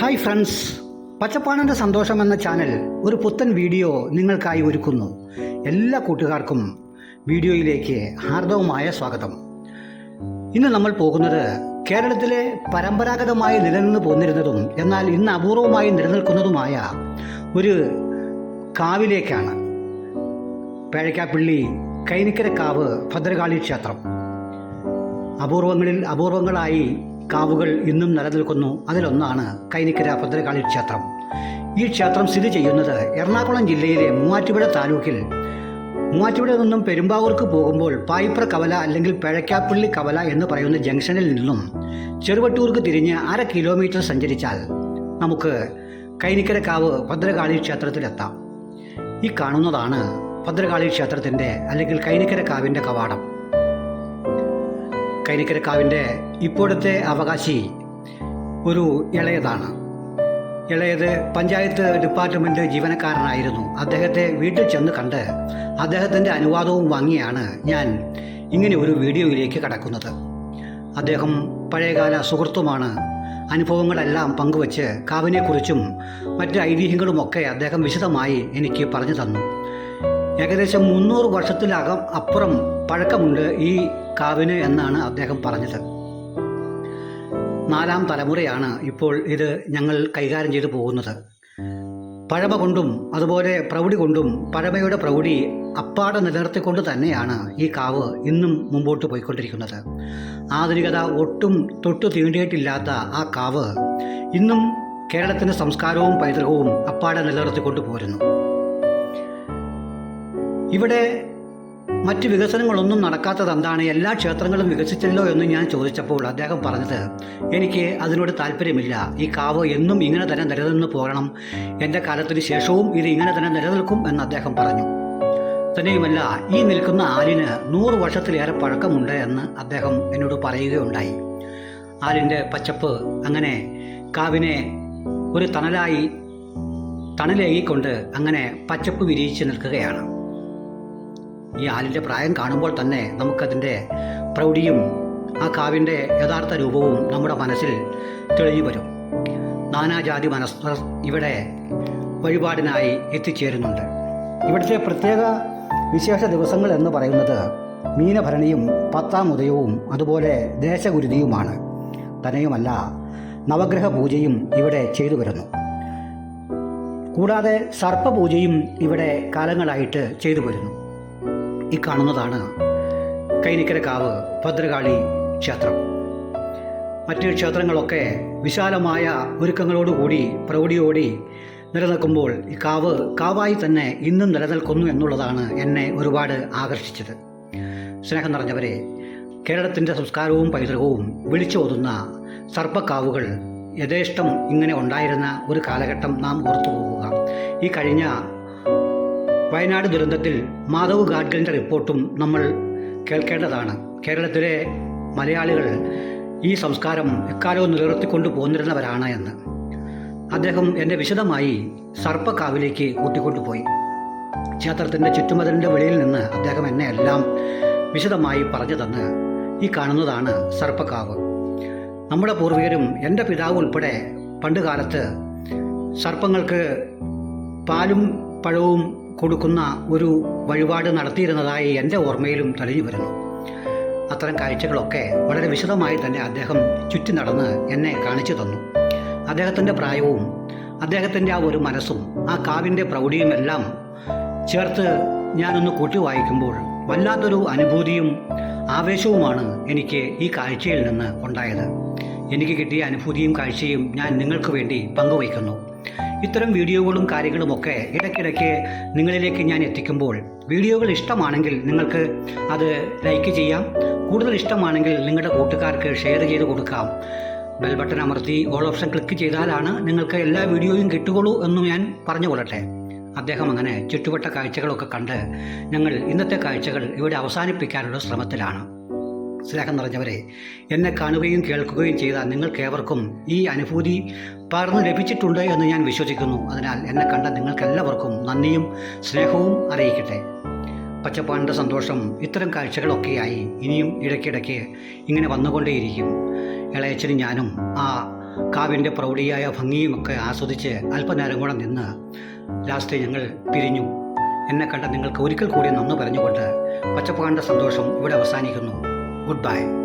Hi friends പച്ചപ്പാണന്റെ സന്തോഷം എന്ന channel ഒരു പുത്തൻ വീഡിയോ നിങ്ങൾക്കായി ഒരുക്കുന്നു. എല്ലാ കൂട്ടുകാർക്കും വീഡിയോയിലേക്ക് ഹാർദവമായ സ്വാഗതം. ഇന്ന് നമ്മൾ പോകുന്നത് കേരളത്തിലെ പരമ്പരാഗതമായി നിലനിന്ന് പോന്നിരുന്നതും എന്നാൽ ഇന്ന് അപൂർവമായി നിലനിൽക്കുന്നതുമായ ഒരു കാവിലേക്കാണ്. പേഴക്കാപ്പിള്ളി കൈനിക്കര കാവ് ഭദ്രകാളി ക്ഷേത്രം. അപൂർവങ്ങളിൽ അപൂർവങ്ങളായി കാവുകൾ ഇന്നും നിലനിൽക്കുന്നു. അതിലൊന്നാണ് കൈനിക്കര ഭദ്രകാളി ക്ഷേത്രം. ഈ ക്ഷേത്രം സ്ഥിതി ചെയ്യുന്നത് എറണാകുളം ജില്ലയിലെ മൂവാറ്റുപുഴ താലൂക്കിൽ. മൂവാറ്റുപുഴ നിന്നും പെരുമ്പാവൂർക്ക് പോകുമ്പോൾ പായിപ്ര കവല അല്ലെങ്കിൽ പിഴക്കാപ്പള്ളി കവല എന്ന് പറയുന്ന ജംഗ്ഷനിൽ നിന്നും ചെറുവട്ടൂർക്ക് തിരിഞ്ഞ് അര കിലോമീറ്റർ സഞ്ചരിച്ചാൽ നമുക്ക് കൈനിക്കരക്കാവ് ഭദ്രകാളി ക്ഷേത്രത്തിലെത്താം. ഈ കാണുന്നതാണ് ഭദ്രകാളി ക്ഷേത്രത്തിന്റെ അല്ലെങ്കിൽ കൈനിക്കരക്കാവിന്റെ കവാടം. കൈനിക്കരക്കാവിന്റെ ഇപ്പോഴത്തെ അവകാശി ഒരു ഇളയതാണ്. ഇളയത് പഞ്ചായത്ത് ഡിപ്പാർട്ട്മെന്റ് ജീവനക്കാരനായിരുന്നു. അദ്ദേഹത്തെ വീട്ടിൽ ചെന്ന് കണ്ട് അദ്ദേഹത്തിന്റെ അനുവാദവും വാങ്ങിയാണ് ഞാൻ ഇങ്ങനെ ഒരു വീഡിയോയിലേക്ക് കടക്കുന്നത്. അദ്ദേഹം പഴയകാല സുഹൃത്തുമാണ്. അനുഭവങ്ങളെല്ലാം പങ്കുവച്ച് കാവിനെക്കുറിച്ചും മറ്റ് ഐതിഹ്യങ്ങളുമൊക്കെ അദ്ദേഹം വിശദമായി എനിക്ക് പറഞ്ഞു തന്നു. ഏകദേശം മുന്നൂറ് വർഷത്തിലകം അപ്പുറം പഴക്കമുണ്ട് ഈ കാവിന് എന്നാണ് അദ്ദേഹം പറഞ്ഞത്. നാലാം തലമുറയാണ് ഇപ്പോൾ ഇത് ഞങ്ങൾ കൈകാര്യം ചെയ്തു പോകുന്നത്. പഴമ കൊണ്ടും അതുപോലെ പ്രൗഢി കൊണ്ടും പഴമയുടെ പ്രൗഢി അപ്പാടെ നിലനിർത്തിക്കൊണ്ട് തന്നെയാണ് ഈ കാവ് ഇന്നും മുമ്പോട്ട് പോയിക്കൊണ്ടിരിക്കുന്നത്. ആധുനികത ഒട്ടും തൊട്ടു തീണ്ടിയിട്ടില്ലാത്ത ആ കാവ് ഇന്നും കേരളത്തിന്റെ സംസ്കാരവും പൈതൃകവും അപ്പാടെ നിലനിർത്തിക്കൊണ്ട് പോരുന്നു. ഇവിടെ മറ്റ് വികസനങ്ങളൊന്നും നടക്കാത്തത് എന്താണ് എല്ലാ ക്ഷേത്രങ്ങളും വികസിച്ചല്ലോ എന്ന് ഞാൻ ചോദിച്ചപ്പോൾ അദ്ദേഹം പറഞ്ഞത് എനിക്ക് അതിനോട് താല്പര്യമില്ല. ഈ കാവ് എന്നും ഇങ്ങനെ തന്നെ നിലനിന്ന് പോകണം എന്റെ കാലത്തിന് ശേഷവും ഇത് ഇങ്ങനെ തന്നെ നിലനിൽക്കും എന്ന് അദ്ദേഹം പറഞ്ഞു. തന്നെയുമല്ല ഈ നിൽക്കുന്ന ആലിന് നൂറ് വർഷത്തിലേറെ പഴക്കമുണ്ട് എന്ന് അദ്ദേഹം എന്നോട് പറയുകയുണ്ടായി. ആലിന്റെ പച്ചപ്പ് അങ്ങനെ കാവിനെ ഒരു തണലായി തണലേകിക്കൊണ്ട് അങ്ങനെ പച്ചപ്പ് വിരിയിച്ച് നിൽക്കുകയാണ്. ഈ ആലിന്റെ പ്രായം കാണുമ്പോൾ തന്നെ നമുക്കതിന്റെ പ്രൗഢിയും ആ കാവിന്റെ യഥാർത്ഥ രൂപവും നമ്മുടെ മനസ്സിൽ തെളിഞ്ഞു വരും. നാനാജാതി മനസ് ഇവിടെ വഴിപാടിനായി എത്തിച്ചേരുന്നുണ്ട്. ഇവിടുത്തെ പ്രത്യേക വിശേഷ ദിവസങ്ങൾ എന്ന് പറയുന്നത് മീനഭരണിയും പത്താം ഉദയവും അതുപോലെ ദേശഗുരുതിയുമാണ്. തന്നെയുമല്ല നവഗ്രഹ പൂജയും ഇവിടെ ചെയ്തു വരുന്നു. കൂടാതെ സർപ്പപൂജയും ഇവിടെ കാലങ്ങളായിട്ട് ചെയ്തു വരുന്നു. ഈ കാണുന്നതാണ് കൈനിക്കരക്കാവ് ഭദ്രകാളി ക്ഷേത്രം. മറ്റ് ക്ഷേത്രങ്ങളൊക്കെ വിശാലമായ ഒരുക്കങ്ങളോടുകൂടി പ്രൗഢിയോടി നിലനിൽക്കുമ്പോൾ ഈ കാവ് കാവായി തന്നെ ഇന്നും നിലനിൽക്കുന്നു എന്നുള്ളതാണ് എന്നെ ഒരുപാട് ആകർഷിച്ചത്. സ്നേഹം നിറഞ്ഞവരെ കേരളത്തിന്റെ സംസ്കാരവും പൈതൃകവും വിളിച്ചോതുന്ന സർപ്പക്കാവുകൾ യഥേഷ്ടം ഇങ്ങനെ ഉണ്ടായിരുന്ന ഒരു കാലഘട്ടം നാം ഓർത്തു പോകുക ഈ കഴിഞ്ഞ വയനാട് ദുരന്തത്തിൽ മാധവ് ഗാഡ്ഗലിന്റെ റിപ്പോർട്ടും നമ്മൾ കേൾക്കേണ്ടതാണ്. കേരളത്തിലെ മലയാളികൾ ഈ സംസ്കാരം എക്കാലവും നിലനിർത്തിക്കൊണ്ടു പോന്നിരുന്നവരാണ് എന്ന്. അദ്ദേഹം എന്നെ വിശദമായി സർപ്പക്കാവിലേക്ക് കൂട്ടിക്കൊണ്ടുപോയി ക്ഷേത്രത്തിന്റെ ചുറ്റുമതിലിന്റെ വെളിയിൽ നിന്ന് അദ്ദേഹം എന്നെ എല്ലാം വിശദമായി പറഞ്ഞു തന്ന് ഈ കാണുന്നതാണ് സർപ്പക്കാവ്. നമ്മുടെ പൂർവികരും എന്റെ പിതാവ് ഉൾപ്പെടെ പണ്ട് കാലത്ത് സർപ്പങ്ങൾക്ക് പാലും പഴവും കൊടുക്കുന്ന ഒരു വഴിപാട് നടത്തിയിരുന്നതായി എന്റെ ഓർമ്മയിലും തെളിഞ്ഞു വരുന്നു. അത്തരം കാഴ്ചകളൊക്കെ വളരെ വിശദമായി തന്നെ അദ്ദേഹം ചുറ്റി നടന്ന് എന്നെ കാണിച്ചു തന്നു. അദ്ദേഹത്തിന്റെ പ്രായവും അദ്ദേഹത്തിന്റെ ആ ഒരു മനസ്സും ആ കാവിന്റെ പ്രൗഢിയും എല്ലാം ചേർത്ത് ഞാനൊന്ന് കൂട്ടി വായിക്കുമ്പോൾ വല്ലാത്തൊരു അനുഭൂതിയും ആവേശവുമാണ് എനിക്ക് ഈ കാഴ്ചയിൽ നിന്ന് ഉണ്ടായത്. എനിക്ക് കിട്ടിയ അനുഭൂതിയും കാഴ്ചയും ഞാൻ നിങ്ങൾക്ക് വേണ്ടി പങ്കുവയ്ക്കുന്നു. ഇത്തരം വീഡിയോകളും കാര്യങ്ങളുമൊക്കെ ഇടയ്ക്കിടയ്ക്ക് നിങ്ങളിലേക്ക് ഞാൻ എത്തിക്കുമ്പോൾ വീഡിയോകൾ ഇഷ്ടമാണെങ്കിൽ നിങ്ങൾക്ക് അത് ലൈക്ക് ചെയ്യാം. കൂടുതൽ ഇഷ്ടമാണെങ്കിൽ നിങ്ങളുടെ കൂട്ടുകാർക്ക് ഷെയർ ചെയ്ത് കൊടുക്കാം. ബെൽ ബട്ടൺ അമർത്തി ഓൾ ഓപ്ഷൻ ക്ലിക്ക് ചെയ്താലാണ് നിങ്ങൾക്ക് എല്ലാ വീഡിയോയും കിട്ടുകയുള്ളൂ എന്ന് ഞാൻ പറഞ്ഞു കൊള്ളട്ടെ അദ്ദേഹം അങ്ങനെ ചുറ്റുവട്ട കാഴ്ചകളൊക്കെ കണ്ട് ഞങ്ങൾ ഇന്നത്തെ കാഴ്ചകൾ ഇവിടെ അവസാനിപ്പിക്കാനുള്ള ശ്രമത്തിലാണ്. സ്നേഹം നിറഞ്ഞവരെ എന്നെ കാണുകയും കേൾക്കുകയും ചെയ്ത നിങ്ങൾക്കേവർക്കും ഈ അനുഭൂതി പകർന്നു ലഭിച്ചിട്ടുണ്ട് എന്ന് ഞാൻ വിശ്വസിക്കുന്നു. അതിനാൽ എന്നെ കണ്ട നിങ്ങൾക്കെല്ലാവർക്കും നന്ദിയും സ്നേഹവും അറിയിക്കട്ടെ. പച്ചപ്പാടിന്റെ സന്തോഷം ഇത്തരം കാഴ്ചകളൊക്കെയായി ഇനിയും ഇടയ്ക്കിടയ്ക്ക് ഇങ്ങനെ വന്നുകൊണ്ടേയിരിക്കും. ഇളയച്ചനും ഞാനും ആ കാവിന്റെ പ്രൗഢിയായ ഭംഗിയുമൊക്കെ ആസ്വദിച്ച് അല്പനേരം കൂടെ നിന്ന് ലാസ്റ്റ് ഞങ്ങൾ പിരിഞ്ഞു. എന്നെ കണ്ട നിങ്ങൾക്ക് ഒരിക്കൽ കൂടി നന്ദി പറഞ്ഞുകൊണ്ട് പച്ചപ്പാണ്ട സന്തോഷം ഇവിടെ അവസാനിക്കുന്നു. goodbye.